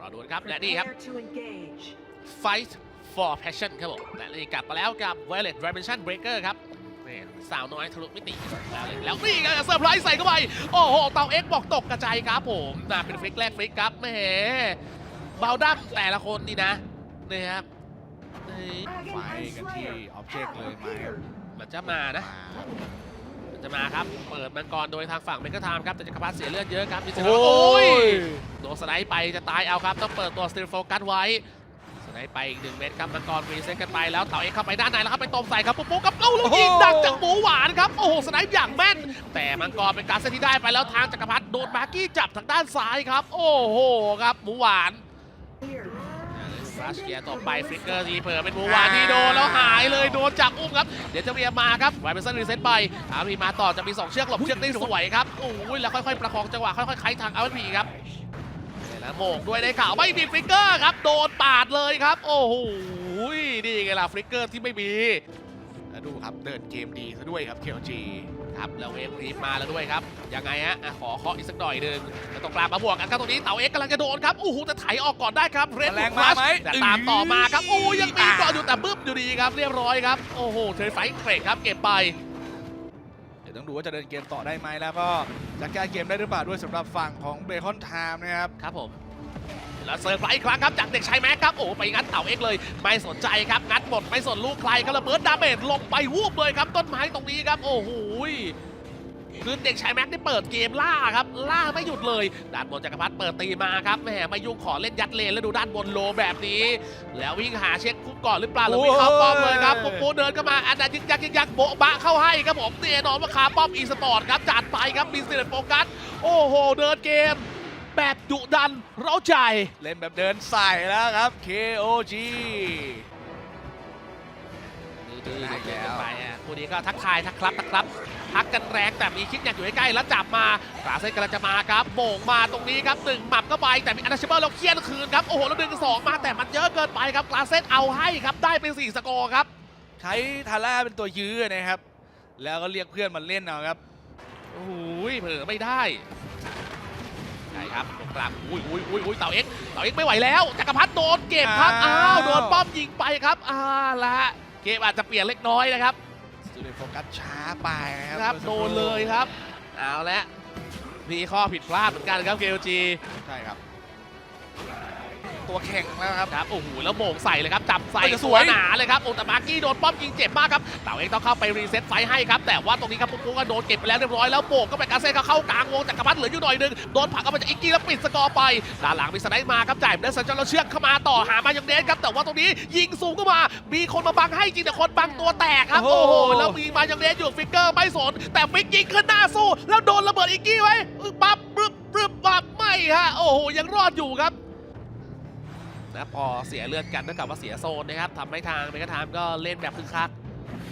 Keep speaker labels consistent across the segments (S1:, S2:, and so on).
S1: รอดูนะครับ และนี่ครับ
S2: Prepare to engage.
S1: Fight for Passion ครับผมและนี่กลับมาแล้วกับ Violet Dimension Breaker ครับนี่สาวน้อยทะลุมิติแล้วเลยแล้วนี่ก็เซอร์ไพรส์ใส่เข้าไป โอ้โห เตาเอ็กบอกตกกระจายครับผมน่าเป็นฟลิกแรกฟลิกครับแหมเบาดั้มแต่ละคนนี่นะนี่ครับนี่
S3: ไฟกันที่ออบเจกต์เลยไหมครับ
S1: มันจะมานะมัน จะมาครับ เปิดมังกรโดยทางฝั่งเมกาไทม์ครับ แต่จักรพรรดิเสียเลือดเยอะครับมีเซน
S3: โอ้
S1: โอ้ย
S3: ย
S1: โดนสไนป์ไปจะตายเอาครับ ต้องเปิดตัวสติลโฟกัสไว้สไนป์ไปอีกหนึ่งเม็ดครับมังกรรีเซ็ตกันไปแล้วเต่าเอกเข้าไปด้านในแล้วครับไปตบใส่ครับปุ๊บปุ๊บครับเอ้าลูกยิงดักจากหมูหวานครับโอ้โหสไนป์อย่างแม่น แต่มังกรเป็นการเซตที่ได้ไปแล้วทางจักรพรรดิโดนมาร์กี้จับทางด้านซ้ายครับ โอ้โหครับหมูหวาน
S2: Here.
S1: รัชเกียร์ต่อไปฟลิกเกอร์ทีเผลอเป็นหมูหวานที่โดนแล้วหาย เลยโดนจับอุ้มครับ เดี๋ยวจะเรียมาครับไวเป็นเซนรีเซ็ตไปอาพีมาต่อจะมี2เชือกหลบเชือกได้สวยครับโอ้ยแล้วค่อยๆประคองจังหวะค่อยๆไขทางอาพีครับแล้วโมกด้วยได้ข่าวไม่มีฟลิกเกอร์ครับโดนปาดเลยครับ โอ้โหนี่ไงล่ะฟลิกเกอร์ที่ไม่มี
S3: แล้วดูครับเดินเกมดีซะด้วยครับ KLG
S1: รับแล้วเวฟรีบมาแล้วด้วยครับยังไงฮะอะขอเคาะอีกสักหน่อยหนึ่งแล้วตรงกลางมาบวกกันครับตรงนี้เต่าเอ็กซ์กำลังจะโดนครับโอ้โหแต่ไถออกก่อนได้ครับเรด
S3: แรงมาไหม
S1: แต่ตามต่อมาครับ
S3: อื้
S1: โอ้
S3: อ
S1: ยังมีก่อนอยู่แต่บึ้มอยู่ดีครับเรียบร้อยครับโอ้โหเทรนไฟท์เกรดครับเก็บไป
S3: เดี๋ยวต้องดูว่าจะเดินเกมต่อได้ไหมแล้วก็จะแก้เกมได้หรือเปล่าด้วยสำหรับฝั่งของเบคอนไทม์นะครับ
S1: ครับผม แล้วเซอร์ไพรส์อีกครั้งครับจากเด็กชายแม็กครับโอ้ไปงัดเต่าเอ็กเลย ไม่สนใจครับงัดหมดไม่สนลูกใครครับระเบิดดาเมจลงไปวูบเลยครับต้นไม้ตรงนี้ครับโอ้โหยคือเด็กชายแม็กได้เปิดเกมล่าครับล่าไม่หยุดเลยด้านบนจักรพรรดิเปิดตีมาครับแหมไม่ยุ่งขอเล่นยัดเลนแล้วดูด้านบนโลแบบนี้ แล้ววิ่งหาเช็คคุกก่อนหรือเปล่าหรือวิ่งเข้าป้อมเลยครับปุ๊บปุ๊บเดินเข้ามาอันนั้นยึกยักยึกยักโบะบะเข้าให้ครับผมแน่นอนว่าคาป้อมอีสปอร์ตครับจัดไปครับมีสเตโฟกัสโอ้โห เดินเกม แบบดุดันเร้าใจ
S3: เล่นแบบเดินใส่แล้วครับ KOG
S1: ดื้อๆเดิน
S3: แล้ว
S1: ไปอะคู่นี้ก็ทักทายทักครับทักครับทักกันแรงแต่มีคิดอยากอยู่ใกล้ๆแล้วจับมากราเซนกำลังจะมาครับโบ่งมาตรงนี้ครับหนึ่งหมับเข้าไปแต่มีอันดัชเบิลแล้วเคลียร์คืนครับโอ้โหแล้วดึงสองมาแต่มันเยอะเกินไปครับกราเซนเอาให้ครับได้เป็นสี่สกอร์ครับ
S3: ใช้ทาร่าเป็นตัวยื้อนะครับ แล้วก็เรียกเพื่อนมาเล่นเอาครับ
S1: โอ้โหเผลอไม่ได้ ช่ครับตรงกลางอุ้ยอุ้ยอุ้ยอุ้ยเต่าเอ็กซ์เต่าเอ็กซ์ไม่ไหวแล้วจักรพัฒน์โดนเก็บครับ
S3: อ้า
S1: อ้าววโดนป้อมยิงไปครับอ่าละเกมอาจจะเปลี่ยนเล็กน้อยนะครับ
S3: สตูดิโโฟกัสช้าไปนะ
S1: ค
S3: ค
S1: รั
S3: รั
S1: บบโดนเลยครับเอาละมีข้อผิดพลาดเหมือนกันครับ KLG
S3: ใช่ครับ ตัวแข็งแล้วครับ
S1: ครับโอ้โหแล้วโมงใส่เลยครับจับใส่
S3: เฮ้ยจะส
S1: ส
S3: ว
S1: วยยหนาเลยครับโอ้แต่มาร์กี้โดนป้อมยิงเจ็บมากครับเต่าเอ็กซ์ต้องเข้าไปรีเซ็ตไฟให้ครับแต่ว่าตรงนี้ครับปุ๊กปุ๊กก็โดนเก็บไปแล้วเรียบร้อยแล้วโบกก็ไปการเซ่เขาเข้ากลางวงจักรพัฒน์เหลืออยู่หน่อยหนึงโดนผลักออกมาจากอิกกี้แล้วปิดสกอร์ไปด้านหลังมีสไนด์มาครับจ่ายเดนสัญจรแล้วเชือกเข้ามาต่อหามายังเดนครับแต่ว่าตรงนี้ยิงสูงเข้ามา มีคนมาบังให้จริงแต่คนบังตัวแตกครับ
S3: โอ้
S1: โอ้
S3: โห
S1: โหแล้วมีมายังเดนอยู่ฟิกเกอร์ไม่สนแต่ฟิกยิงขึ้นหน้าสู้แล้วโดนระเบิดอิกกี้ไว้อึ๊บปั๊บปรึบปรึบปั๊บไม่ฮะโอ้โหยังรอดอยู่ครับ นะพอเสียเลือดกันเท่ากับว่าเสียโซนนะครับทำให้ทางเมกาไทม์ก็เล่นแบบคึกคัก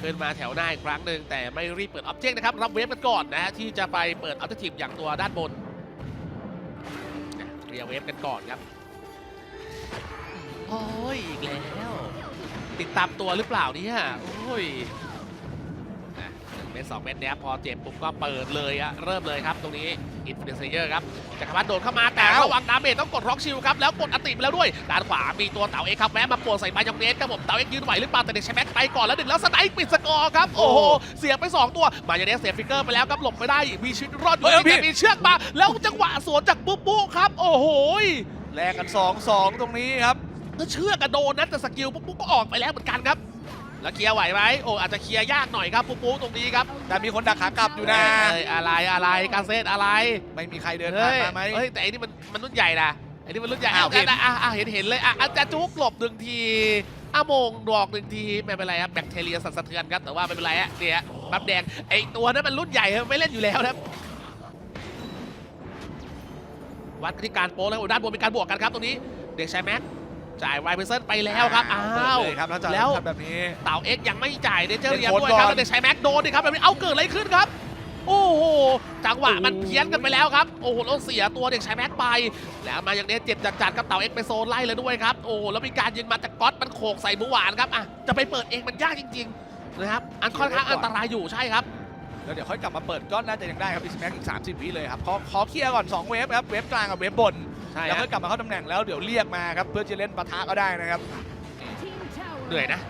S1: ขึ้นมาแถวหน้าอีกครั้งหนึ่งแต่ไม่รีบเปิดออบเจกต์นะครับรับเวฟกันก่อนนะฮะที่จะไปเปิดออบเจกตีฟอย่างตัวด้านบนเรียเวฟกันก่อนครับโอ้ยอีกแล้ว ติดตามตัวหรือเปล่านี่ฮะโอ้ย 2 เมตรเนี่ยพอเจ็บปุ๊บก็เปิดเลยอะเริ่มเลยครับตรงนี้อินฟินิเซเยอร์ครับจักรพัฒน์โดนเข้ามาแต่ระวังดาเมจต้องกดร็อกชิลครับแล้วกดอติไปแล้วด้วยด้านขวามีตัวเต่าเอ็กครับแวะมาปวดใส่มายองเนสครับผมเต่าเอ็กยืนไหวหรือเปล่าแต่เดชแม็กไปก่อนแล้วดึงแล้วสไนป์ปิดสกอร์ครับโอ้โหเสียไป 2 ตัวมายองเนสเสียฟิกเกอร์ไปแล้วครับหลบไม่ได้มีชีวิตรอดอยู่แต่มีเชือกมา แล้วจังหวะสวนจากปุ๊บปุ๊ครับ โอ้โห
S3: แลกกัน 2-2 ตรงนี้ครับ
S1: ก็เชือกกระโดนนะแต่สกิลปุ๊บก็ออกไปแล้วเหมือนกันครับ แล้วเคลียร์ไหวไหมโอ้อาจจะเคลียร์ยากหน่อยครับปุ๊บปุ๊ตรงนี้ครับ
S3: แต่มีคนดักขากลับอยู่นะ
S1: เอ้ยอะไรอะไรการเซตอะไร
S3: ไม่มีใครเดิน
S1: เฮ้
S3: ผ่าน
S1: ย
S3: มาไหม
S1: เฮ้ยแต่อันนี้มันมันรุ่นใหญ่นะอันนี้มันรุ่นใหญ่
S3: อ้าว
S1: เห็น
S3: เห็น
S1: อะอะเห็นเห็นเลยอะอาจจะจุกหลบหนึ่งทีอาโมงดอกหนึ่งทีไม่เป็นไรครับแบคทีเรียสั่นสะเทือนครับแต่ว่าไม่เป็นไรฮะเนี่ยบับแดงไอตัวนั้นมันรุ่นใหญ่ครับไม่เล่นอยู่แล้วนะครับ วัดที่การโป้แล้วโอ้ด้านบนมีการบวกกันครับตรงนี้ เด็กชายแม็ก จ่ายไวเพอร์เซนไปแล้วครับ อ้า
S3: เปิด
S1: ว
S3: เลยครับแล้วจะ
S1: แล้ว
S3: ทำแบบนี้
S1: เต่าเอ็กซ์ยังไม่จ่ายเดนเจอร์เรีย
S3: เล่นโค้ด
S1: ด้วยครับ
S3: ก่อน
S1: แล้วเด็กชายแม็กโดนดิครับแบบนี้เอาเกิดอะไรขึ้นครับ โอ้โหจังหวะมันเพี้ยนกันไปแล้วครับโอ้โหแล้วเสียตัวเด็กชายแม็กไป แล้วมาอย่างเนี้ยเจ็บจัดๆครับเต่าเอ็กซ์ไปโซนไล่เลยด้วยครับโอ้โหแล้วมีการยิงมาจากก๊อตมันโขกใส่หมูหวานครับอะจะไปเปิดเองมันยากจริงๆนะครับอันค่อนข้างอันตรายอยู่ใช่ครับ
S3: แล้วเดี๋ยวค่อยกลับมาเปิดก็น่าจะยังได้ครับดิสแม็กอีก30วิเลยครับขอขอเคลียร์ก่อน2เวฟครับเวฟกลางกับเวฟบน
S1: ใช่ช่
S3: แล้ว
S1: ฮะ
S3: ก็กลับมาเข้าตำแหน่งแล้วเดี๋ยวเรียกมาครับเพื่อจะเล่นปะทะก็ได้นะครับ
S1: เหนื่อยนะ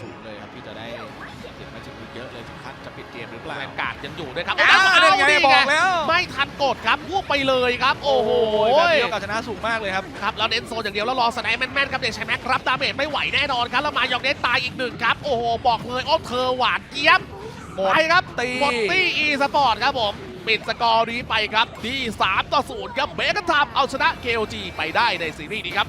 S3: สูงเลยครับที่จะได้เสียงมาจิกเยอะเลยถึงขั้นจะปิดเกมหรือเปล่า
S1: แวนการ์ดยังอยู่ด้วยครับ
S3: อ้าว
S1: เอา
S3: นั่นไง
S1: นี่
S3: บ
S1: ไง
S3: อกแล้ว
S1: ไม่ทันกดครับพุ่งไปเลยครับ โอ้โห
S3: แบบนี้โอกาสชนะสูงมากเลยครับ
S1: ครับแล้วเน้นโซนอย่างเดียวแล้วรอสไนป์แม่นๆครับเด็กชายแม็กรับดาเมจไม่ไหวแน่นอนครับแล้วมายองเนสตายอีกหนึ่งครับโอ้โหบอกเลยโอ้เธอหวานเจี๊ยบ
S3: หมด
S1: ไปครับ
S3: ตี
S1: หมดตี้อีสปอร์ตครับผม ปิดสกอร์นี้ไปครับที่ 3 ต่อ 0 ครับเบกันทับเอาชนะ KOG ไปได้ในซีรีส์นี้ครับ